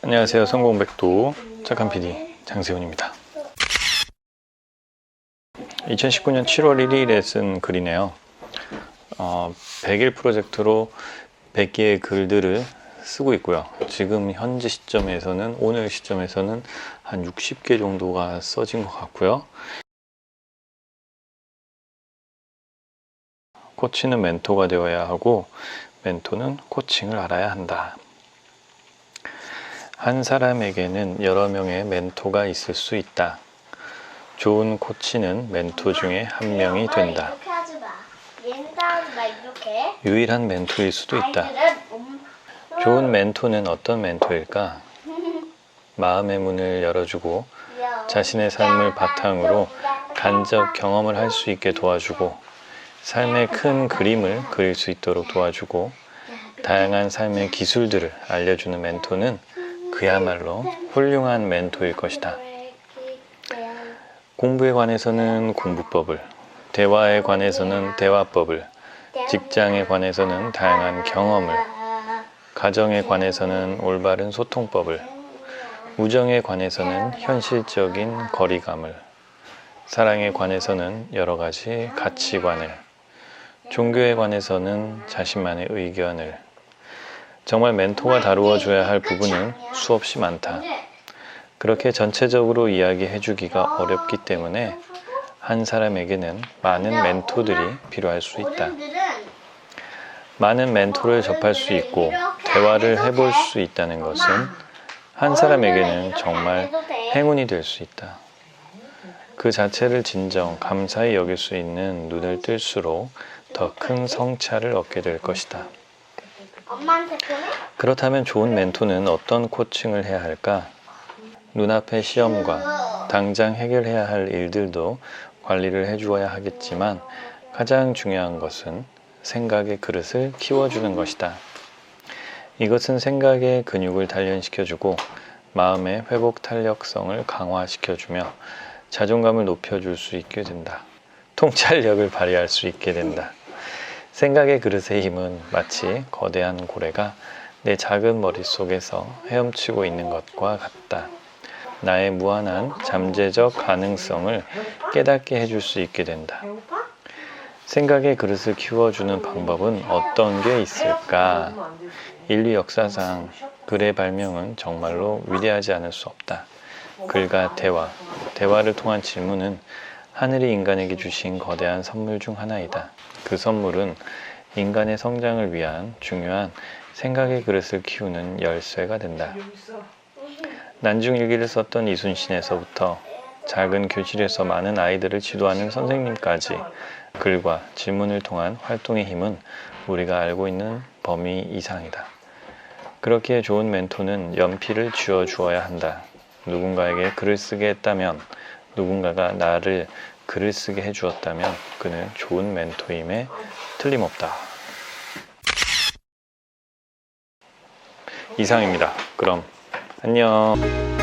안녕하세요. 성공백도 착한 PD 장세훈입니다. 2019년 7월 1일에 쓴 글이네요. 어, 100일 프로젝트로 100개의 글들을 쓰고 있고요. 지금 현재 시점에서는 오늘 시점에서는 한 60개 정도가 써진 것 같고요. 코치는 멘토가 되어야 하고 멘토는 코칭을 알아야 한다. 한 사람에게는 여러 명의 멘토가 있을 수 있다. 좋은 코치는 멘토 중에 한 명이 된다. 유일한 멘토일 수도 있다. 좋은 멘토는 어떤 멘토일까? 마음의 문을 열어주고 자신의 삶을 바탕으로 간접 경험을 할 수 있게 도와주고 삶의 큰 그림을 그릴 수 있도록 도와주고 다양한 삶의 기술들을 알려주는 멘토는 그야말로 훌륭한 멘토일 것이다. 공부에 관해서는 공부법을, 대화에 관해서는 대화법을, 직장에 관해서는 다양한 경험을, 가정에 관해서는 올바른 소통법을, 우정에 관해서는 현실적인 거리감을, 사랑에 관해서는 여러 가지 가치관을, 종교에 관해서는 자신만의 의견을, 정말 멘토가 다루어 줘야 할 부분은 수없이 많다. 그렇게 전체적으로 이야기해 주기가 어렵기 때문에 한 사람에게는 많은 멘토들이 필요할 수 있다. 많은 멘토를 접할 수 있고 대화를 해볼 수 있다는 것은 한 사람에게는 정말 행운이 될 수 있다. 그 자체를 진정 감사히 여길 수 있는 눈을 뜰수록 더 큰 성찰을 얻게 될 것이다. 엄마한테 보내? 그렇다면 좋은 멘토는 어떤 코칭을 해야 할까? 눈앞의 시험과 당장 해결해야 할 일들도 관리를 해주어야 하겠지만 가장 중요한 것은 생각의 그릇을 키워주는 것이다. 이것은 생각의 근육을 단련시켜주고 마음의 회복 탄력성을 강화시켜주며 자존감을 높여줄 수 있게 된다. 통찰력을 발휘할 수 있게 된다. 생각의 그릇의 힘은 마치 거대한 고래가 내 작은 머릿속에서 헤엄치고 있는 것과 같다. 나의 무한한 잠재적 가능성을 깨닫게 해줄 수 있게 된다. 생각의 그릇을 키워주는 방법은 어떤 게 있을까? 인류 역사상 글의 발명은 정말로 위대하지 않을 수 없다. 글과 대화, 대화를 통한 질문은 하늘이 인간에게 주신 거대한 선물 중 하나이다. 그 선물은 인간의 성장을 위한 중요한 생각의 그릇을 키우는 열쇠가 된다. 난중일기를 썼던 이순신에서부터 작은 교실에서 많은 아이들을 지도하는 선생님까지 글과 질문을 통한 활동의 힘은 우리가 알고 있는 범위 이상이다. 그렇기에 좋은 멘토는 연필을 쥐어 주어야 한다. 누군가에게 글을 쓰게 했다면, 누군가가 나를 글을 쓰게 해주었다면 그는 좋은 멘토임에 틀림없다. 이상입니다. 그럼 안녕.